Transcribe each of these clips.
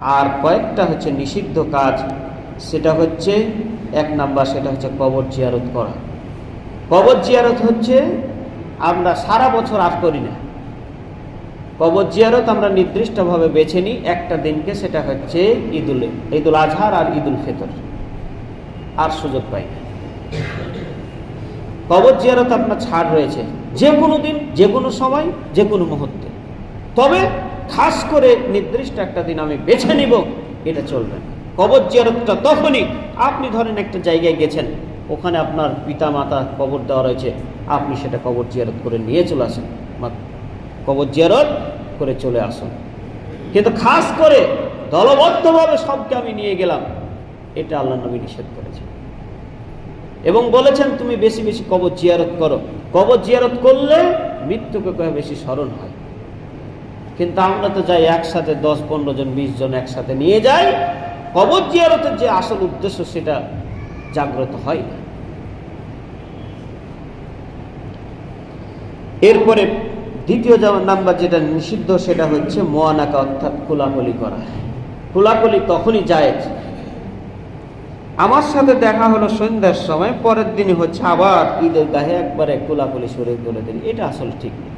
আর কয়েকটা হচ্ছে নিষিদ্ধ কাজ, সেটা হচ্ছে, এক নাম্বার সেটা হচ্ছে কবর জিয়ারত করা। কবর জিয়ারত হচ্ছে, আমরা সারা বছর আজ করি না। কবর জিয়ারত আমরা নির্দিষ্টভাবে বেছে নিই, একটা দিনকে সেটা হচ্ছে ঈদুল ঈদুল আজহার আর ঈদুল ফিতর। আর সুযোগ পাই না। কবর জিয়ারত আপনার ছাড় রয়েছে, যে কোনো দিন, যে কোনো সময়, যে কোনো মুহূর্তে। তবে খাস করে নির্দিষ্ট একটা দিন আমি বেছে নিব, এটা চলবে কবর জিয়ারতটা তখনই আপনি ধরেন একটা জায়গায় গেছেন, ওখানে আপনার পিতা মাতা কবর দেওয়া রয়েছে, আপনি সেটা কবর জিয়ারত করে নিয়ে চলে আসেন কবর জিয়ারত করে চলে আসুন। কিন্তু খাস করে দলবদ্ধভাবে সবকে আমি নিয়ে গেলাম, এটা আল্লাহ নবী নিষেধ করেছে এবং বলেছেন, তুমি বেশি বেশি কবর জিয়ারত করো। কবর জিয়ারত করলে মৃত্যুকে বেশি স্মরণ হয়। কিন্তু আমরা তো যাই একসাথে দশ, পনেরো জন, বিশ জন একসাথে নিয়ে যাই। কবর জিয়ারতের যে আসল উদ্দেশ্য, সেটা জাগ্রত হয় না। এরপরে দ্বিতীয় নাম্বার যেটা নিষিদ্ধ, সেটা হচ্ছে মোয়ানাকা, অর্থাৎ কোলাকলি করা। কোলাকলি তখনই যায় আমার সাথে দেখা হলো সন্ধ্যার সময়, পরের দিনই হচ্ছে আবার ঈদের গাহে একবারে কোলাকুলি সরে বলে দিন এটা আসলে ঠিক নেই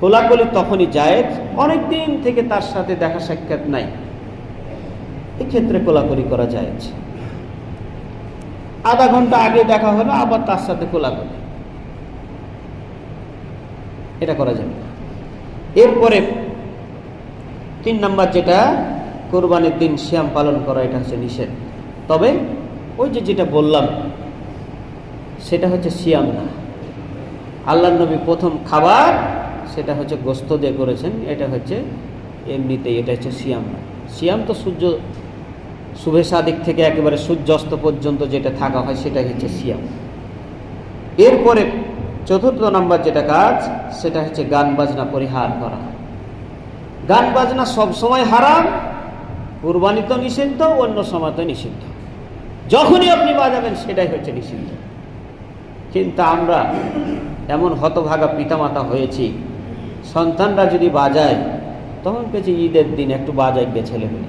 কোলাকুলি তখনই যায় অনেক দিন থেকে তার সাথে দেখা সাক্ষাৎ নাই। এক্ষেত্রে কোলাকুলি করা যায় আধা ঘণ্টা আগে দেখা হলো, আবার তার সাথে কোলাকুলি। এটা করা যাবে এরপরে তিন নম্বর যেটা, কোরবানির দিন শ্যাম পালন করা, এটা হচ্ছে নিষেধ। তবে ওই যে যেটা বললাম, সেটা হচ্ছে সিয়াম না। আল্লাহ নবী প্রথম খাবার সেটা হচ্ছে গোস্ত দিয়ে করেছেন, এটা হচ্ছে এমনিতেই, এটা হচ্ছে সিয়াম। সিয়াম তো সূর্য, শুভেচ্ছা দিক থেকে একেবারে সূর্যাস্ত পর্যন্ত যেটা থাকা হয় সেটা হচ্ছে সিয়াম। এরপরে চতুর্থ নম্বর যেটা কাজ, সেটা হচ্ছে গান বাজনা পরিহার করা। গান বাজনা সব সময় হারাম, কুরবানি তো নিষিদ্ধ, অন্য সময় তো নিষিদ্ধ। যখনই আপনি বাজাবেন, সেটাই হচ্ছে নিষিদ্ধ। কিন্তু আমরা এমন হতভাগা পিতামাতা হয়েছি সন্তানরা যদি বাজায়, তখন পেয়েছি ঈদের দিন একটু বাজায় গে ছেলেমেয়ে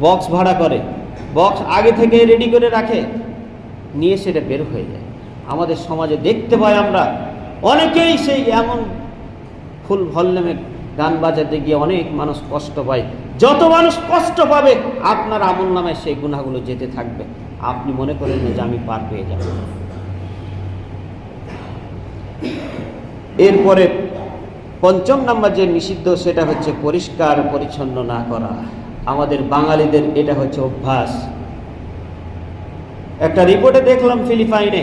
বক্স ভাড়া করে। বক্স আগে থেকে রেডি করে রাখে। নিয়ে সেটা বের হয়ে যায়। আমাদের সমাজে দেখতে পাই আমরা, অনেকেই সেই এমন ফুল ভল্যমে গান বাজাতে গিয়ে অনেক মানুষ কষ্ট পায়। যত মানুষ কষ্ট পাবে, আপনার আমল নামে সেই গুণাগুলো যেতে থাকবে। আপনি মনে করেন যে আমি পার পেয়ে যাব। এরপরে পঞ্চম নাম্বার যে নিষিদ্ধ, সেটা হচ্ছে পরিষ্কার, পরিচ্ছন্ন না করা। আমাদের বাঙালিদের এটা হচ্ছে অভ্যাস। একটা রিপোর্টে দেখলাম ফিলিপাইনে,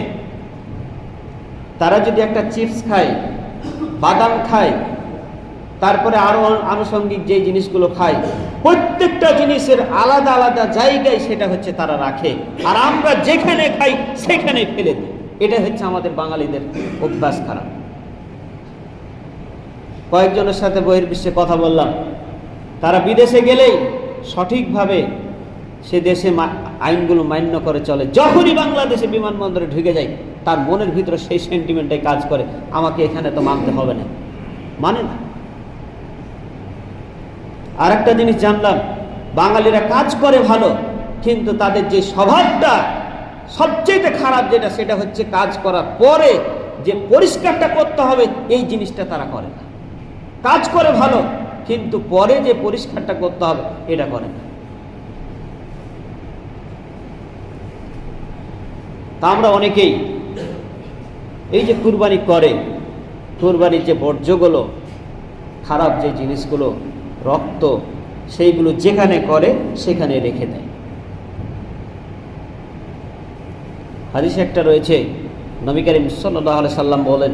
তারা যদি একটা চিপস খায়, বাদাম খায়, তারপরে আরও আনুষঙ্গিক যে জিনিসগুলো খায়, প্রত্যেকটা জিনিসের আলাদা আলাদা জায়গায় সেটা হচ্ছে তারা রাখে। আর আমরা যেখানে খাই, সেখানে ফেলে দিই। এটা হচ্ছে আমাদের বাঙালিদের অভ্যাস খারাপ। কয়েকজনের সাথে বহির্বিশ্বে কথা বললাম। তারা বিদেশে গেলেই সঠিকভাবে সে দেশে আইনগুলো মান্য করে চলে। যখনই বাংলাদেশে বিমানবন্দরে ঢুকে যায় তার মনের ভিতরে সেই সেন্টিমেন্টটাই কাজ করে। আমাকে এখানে তো মানতে হবে না। মানে না? আর একটা জিনিস জানলাম, বাঙালিরা কাজ করে ভালো, কিন্তু তাদের যে স্বভাবটা সবচেয়ে খারাপ যেটা, সেটা হচ্ছে কাজ করার পরে যে পরিষ্কারটা করতে হবে, এই জিনিসটা তারা করে না। কাজ করে ভালো, কিন্তু পরে যে পরিষ্কারটা করতে হবে, এটা করে না। তা আমরা অনেকেই এই যে কুরবানি করে, কুরবানির যে বর্জ্যগুলো, খারাপ যে জিনিসগুলো, রক্ত, সেইগুলো যেখানে করে, সেখানে রেখে দেয়। হাদিসে একটা রয়েছে, নবী করিম সাল্লাহ সাল্লাম বলেন,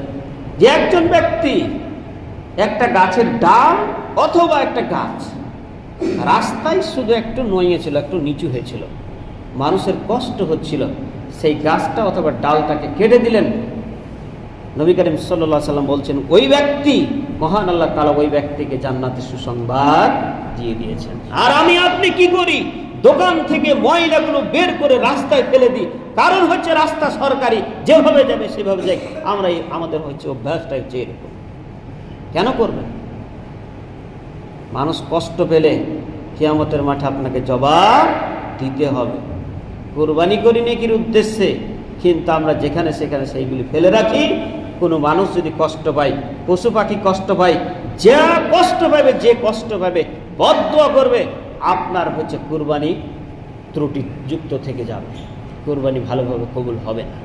যে একজন ব্যক্তি একটা গাছের ডাল অথবা একটা গাছ। রাস্তায় শুধু একটু নইয়েছিল একটু নিচু হয়েছিল মানুষের কষ্ট হচ্ছিল। সেই গাছটা অথবা ডালটাকে কেটে দিলেন। নবী করিম সাল্লাহ সাল্লাম বলছেন, ওই ব্যক্তি, মহান আল্লাহ তালা ওই ব্যক্তিকে জান্নাতের সুসংবাদ দিয়ে দিয়েছেন। আর আমি আপনি কি করি? দোকান থেকে ময়লাগুলো বের করে রাস্তায় ফেলে দিই। কারণ হচ্ছে রাস্তা সরকারি, যেভাবে যাবে সেভাবে যাই। আমরা আমাদের হচ্ছে অভ্যাসটা হচ্ছে এরকম। কেন করবেন মানুষ কষ্ট পেলে কিয়ামতের মাঠে আপনাকে জবাব দিতে হবে। কোরবানি করি নেকির উদ্দেশ্যে কিন্তু আমরা যেখানে সেখানে সেইগুলি ফেলে রাখি। কোনো মানুষ যদি কষ্ট পায়, পশু পাখি কষ্ট পায়, যা কষ্ট পাবে, যে কষ্ট পাবে বদ্ধ করবে, আপনার হচ্ছে কুরবানি ত্রুটিযুক্ত থেকে যাবে। কুরবানি ভালোভাবে কবুল হবে না।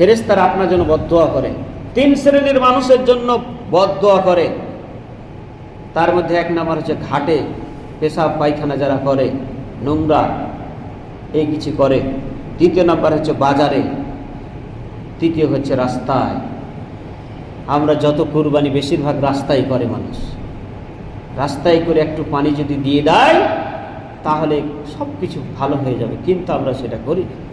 ফেরেস্তারা আপনার জন্য বদোয়া করে। তিন শ্রেণির মানুষের জন্য বদোয়া করে। তার মধ্যে এক নাম্বার হচ্ছে ঘাটে পেশাব পায়খানা যারা করে, নোংরা, এই কিছু করে। দ্বিতীয় নাম্বার হচ্ছে বাজারে। তৃতীয় হচ্ছে রাস্তায়। আমরা যত কুরবানি বেশিরভাগ রাস্তায় করে মানুষ। রাস্তায় করে একটু পানি যদি দিয়ে দেয়, তাহলে সব কিছু ভালো হয়ে যাবে, কিন্তু আমরা সেটা করি না।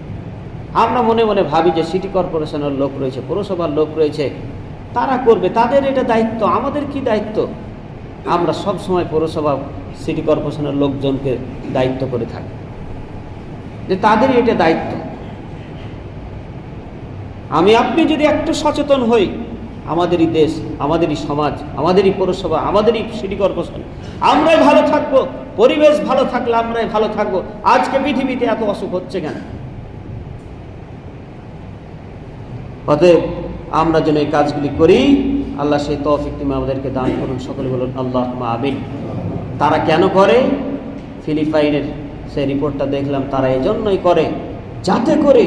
আমরা মনে মনে ভাবি যে সিটি কর্পোরেশনের লোক রয়েছে, পৌরসভার লোক রয়েছে, তারা করবে, তাদের এটা দায়িত্ব, আমাদের কি দায়িত্ব? আমরা সব সময় পৌরসভা, সিটি কর্পোরেশনের লোকজনকে দায়িত্ব করে থাকি। যে তাদের এটা দায়িত্ব। আমি, আপনি যদি একটু সচেতন হই, আমাদেরই দেশ, আমাদেরই সমাজ, আমাদেরই পৌরসভা, আমাদেরই সিটি কর্পোরেশন, আমরাই ভালো থাকব, পরিবেশ ভালো থাকলে আমরাই ভালো থাকব, আজকে পৃথিবীতে এত অসুখ হচ্ছে কেন? অতএব আমরা যেন এই কাজগুলি করি, আল্লাহ সেই তৌফিক তুমি আমাদেরকে দান করুন, সকলে বলুন আল্লাহ আমিন। তারা কেন করে? ফিলিপাইনের সেই রিপোর্টটা দেখলাম, তারা এজন্যই করে যাতে করে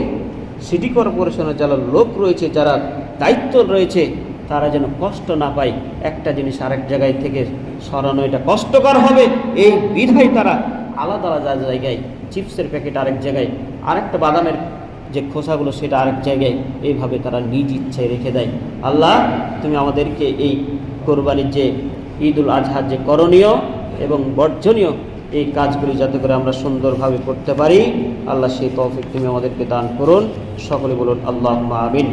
সিটি কর্পোরেশনের যারা লোক রয়েছে, যারা দায়িত্ব রয়েছে, তারা যেন কষ্ট না পায়। একটা জিনিস আরেক জায়গায় থেকে সরানো, এটা কষ্টকর হবে। এই বিধায় তারা আলাদা আলাদা জায়গায়, চিপসের প্যাকেট আরেক জায়গায়, আরেকটা বাদামের যে খোসাগুলো সেটা আরেক জায়গায় এইভাবে তারা নিজ ইচ্ছায় রেখে দেয়। আল্লাহ, তুমি আমাদেরকে এই কোরবানির যে ঈদুল আজহার যে করণীয় এবং বর্জনীয় এই কাজগুলি যাতে করে আমরা সুন্দরভাবে করতে পারি, আল্লাহ সেই তৌফিক তুমি আমাদেরকে দান করুন। সকলে বলুন আল্লাহ আমিন।